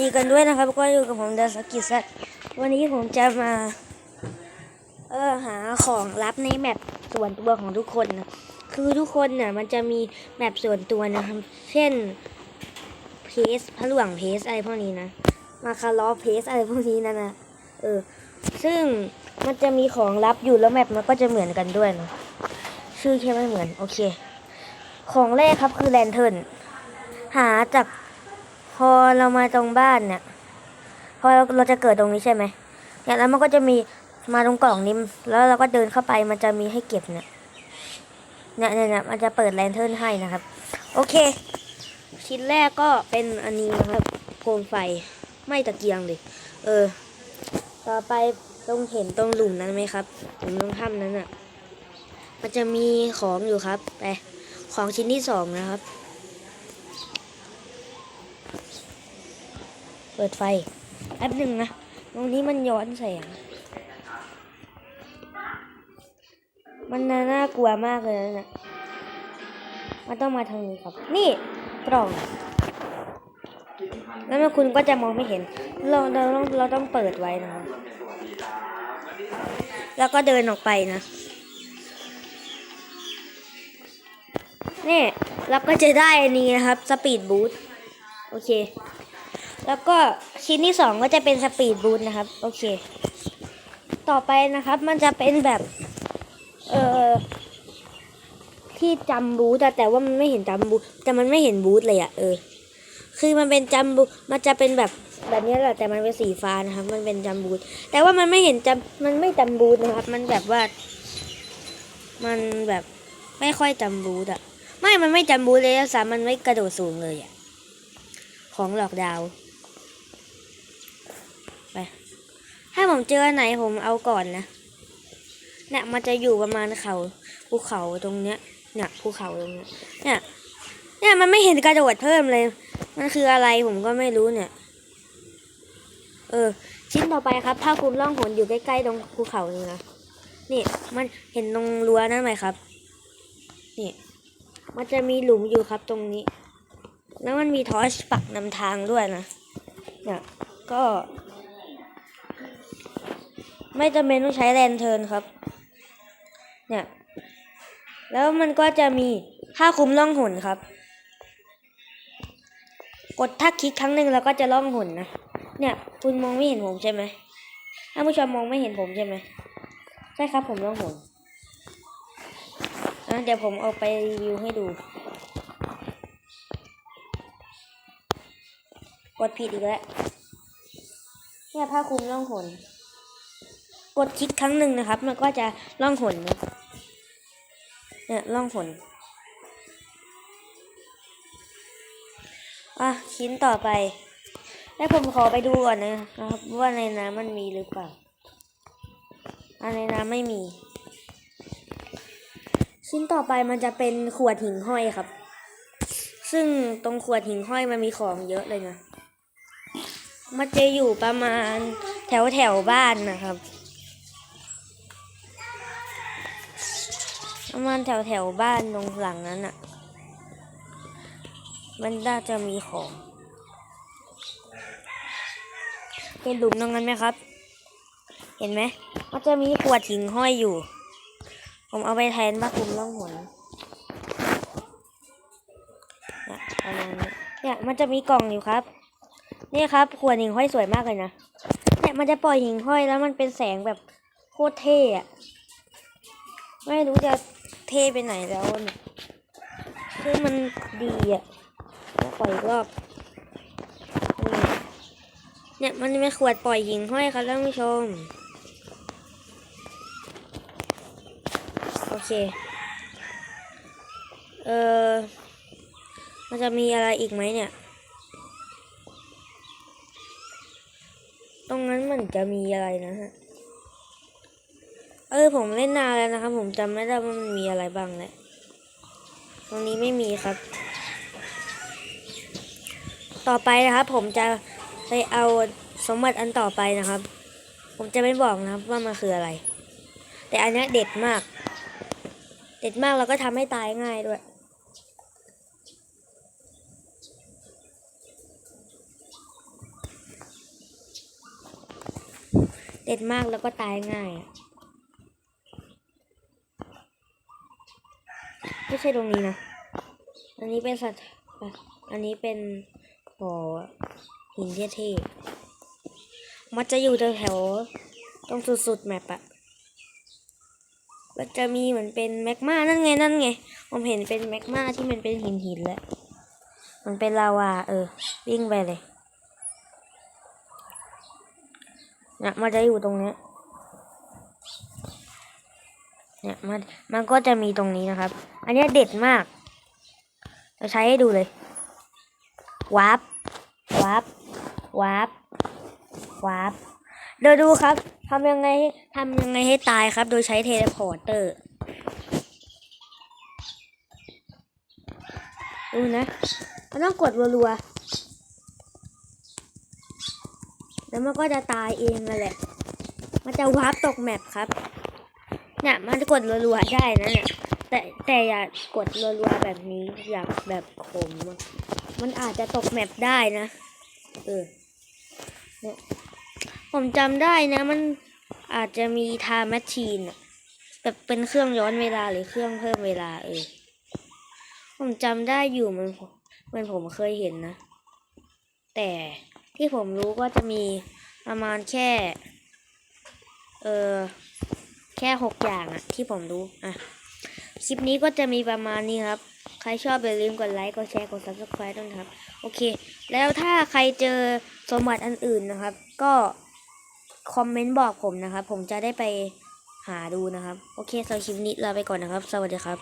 ดีกันด้วยนะครับก็อยู่กับผมเดสกิสัตวันนี้ผมจะมา เออหาของลับในแมปส่วนตัวของทุกคนนะคือทุกคนเนี่ยมันจะมีแมปส่วนตัวนะครับ เช่นเพสพระหลวงเพสอะไรพวกนี้นะมาคาร์ลเพสอะไรพวกนี้นะนะเออซึ่งมันจะมีของลับอยู่แล้วแมปมันก็จะเหมือนกันด้วยเนะชื่อแค่ไม่เหมือนโอเค ของแรกครับคือแลนเทิร์นหาจาก พอเรามาตรงบ้านเนี่ย พอเราเราจะเกิดตรงนี้ใช่ไหมเนี่ยแล้วมันก็จะมีมาตรงกล่องนี้แล้วเราก็เดินเข้าไปมันจะมีให้เก็บเนี่ยเนี่ยเนี่ยมันจะเปิดแลนเทิร์นให้นะครับ โอเค ชิ้นแรกก็เป็นอันนี้นะครับโคมไฟไม่ตะเกียงเลยเออ ต่อไปตรงเห็นตรงหลุมนั้นไหมครับหลุมตรงถ้ำนั้นอะ มันจะมีของอยู่ครับไปของชิ้นที่สองนะครับ เปิดไฟแป๊บหนึ่งนะ ตรงนี้มันย้อนแสง มันน่าน่ากลัวมากเลยนะ มันต้องมาทางนี้ครับ นี่กล่อง แล้วมันคุณก็จะมองไม่เห็น เราเราต้องเราต้องเปิดไว้นะครับ แล้วก็เดินออกไปนะนี่เราก็จะได้อันนี้นะครับ สปีดบูทโอเค แล้วก็ชิ้นที่สองก็จะเป็นสปีดบูทนะครับ โอเค ต่อไปนะครับมันจะเป็นแบบ เอ่อที่จำบูทอะแต่ว่ามันไม่เห็นจำบูทแต่มันไม่เห็นบูทเลยอะเออ คือมันเป็นจำบูทมันจะเป็นแบบแบบนี้แหละแต่มันเป็นสีฟ้านะครับ มันเป็นจำบูทแต่ว่ามันไม่เห็นจำมันไม่จำบูทนะครับ มันแบบว่า มันแบบไม่ค่อยจำบูทอะไม่มันไม่จำบูทเลยสามันไม่กระโดดสูงเลยอะของหลอกดาวน์ ไป ถ้าผมเจอไหนผมเอาก่อนนะเนี่ยมันจะอยู่ประมาณเขาภูเขาตรงเนี้ยเนี่ยภูเขาตรงเนี้ยเนี่ยเนี่ยมันไม่เห็นกระโดดเพิ่มเลย มันคืออะไรผมก็ไม่รู้เนี่ย เออ ชิ้นต่อไปครับถ้าคุณล่องหนอยู่ใกล้ๆตรงภูเขานี่นะนี่มันเห็นตรงรั้วนั่นไหมครับ นี่ มันจะมีหลุมอยู่ครับตรงนี้ แล้วมันมีทอร์ชปักนำทางด้วยนะเนี่ยก็ ไม่จำเป็นต้องใช้แลนเทิร์นครับ เนี่ย แล้วมันก็จะมีท่าคุมล่องหนครับ กดถ้าคลิกครั้งหนึ่งแล้วก็จะล่องหนนะ เนี่ยคุณมองไม่เห็นผมใช่ไหมถ้าผู้ชมมองไม่เห็นผมใช่ไหมใช่ครับผมล่องหนอะเดี๋ยวผมเอาไปรีวิวให้ดู กดผิดอีกแล้วเนี่ยผ้าคลุมล่องหน กดคลิกครั้งหนึ่งนะครับ มันก็จะล่องหนเนี่ยล่องหนอะชิ้นต่อไป แล้วผมขอไปดูก่อนนะครับ ว่าในน้ำมันมีหรือเปล่าอันในน้ำไม่มี ชิ้นต่อไปมันจะเป็นขวดหิ่งห้อยครับ ซึ่งตรงขวดหิ่งห้อยมันมีของเยอะเลยนะมันจะอยู่ประมาณแถวแถวบ้านนะครับ ประมาณแถวแถวบ้านตรงหลังนั้นอะ่ะ มันน่าจะมีของเห็นหลุมตรงนั้นไหมครับ เห็นไหมมันจะมีขวดหิ่งห้อยอยู่ ผมเอาไปแทนผ้าคลุมล่องหนเนี่ยประมาณนี้เนี่ยมันจะมีกล่องอยู่ครับ นี่ครับขวดหิ่งห้อยสวยมากเลยนะเนี่ยมันจะปล่อยหิ่งห้อยแล้วมันเป็นแสงแบบโคตรเท่อะไม่รู้จะ เท่ไปไหนแล้วเนี่ยคือมันดีอะแล้วปล่อยรอบ เนี่ยมันเป็นขวดปล่อยหิงห้อยครับท่านผู้ชม โอเค เออมันจะมีอะไรอีกไหมเนี่ย ตรงนั้นมันจะมีอะไรนะฮะ เออผมเล่นนานแล้วนะครับ ผมจำไม่ได้ว่ามันมีอะไรบ้างแหละตรงนี้ไม่มีครับ ต่อไปนะครับ ผมจะไปเอาสมบัติอันต่อไปนะครับ ผมจะไม่บอกนะครับว่ามันคืออะไร แต่อันนี้เด็ดมาก เด็ดมากแล้วก็ทำให้ตายง่ายด้วยเด็ดมากแล้วก็ตายง่ายอะ ไม่ใช่ตรงนี้นะ อันนี้เป็นสัตว์ อันนี้เป็นบ่อหินเท่ๆมันจะอยู่แถวตรงสุดๆแมปอะมันจะมีเหมือนเป็นแมกมานั่นไงนั่นไง ผมเห็นเป็นแมกมาที่มันเป็นหินหินแล้ว มันเป็นลาวาเออ วิ่งไปเลยเนี่ยมันจะอยู่ตรงเนี้ย เนี่ยมันมันก็จะมีตรงนี้นะครับ อันนี้เด็ดมากจะใช้ให้ดูเลยวับวับวับวับเดี๋ยวดูครับทำยังไงให้ทำยังไงให้ตายครับ โดยใช้เทเลพอร์เตอร์ ดูนะมันต้องกดรัวๆแล้วมันก็จะตายเองนั่นแหละ มันจะวาร์ปตกแมปครับ เนี่ยมันกดรัวๆได้นะเนี่ยแต่แต่อย่ากดรัวๆแบบนี้อยากแบบคมมันอาจจะตกแมปได้นะเออเนี่ยผมจำได้นะ มันอาจจะมีทาแมชชีนแบบเป็นเครื่องย้อนเวลาหรือเครื่องเพิ่มเวลาเออผมจำได้อยู่มันผมมันผมเคยเห็นนะ แต่ที่ผมรู้ก็จะมีประมาณแค่ เออ แค่หกอย่างอะที่ผมรู้อะ คลิปนี้ก็จะมีประมาณนี้ครับ ใครชอบอย่าลืมกดไลค์ กดแชร์ กด subscribe ด้วยครับ โอเค แล้วถ้าใครเจอสมบัติอันอื่นนะครับ ก็คอมเมนต์บอกผมนะครับ ผมจะได้ไปหาดูนะครับ โอเคสำหรับคลิปนี้ลาไปก่อนนะครับ สวัสดีครับ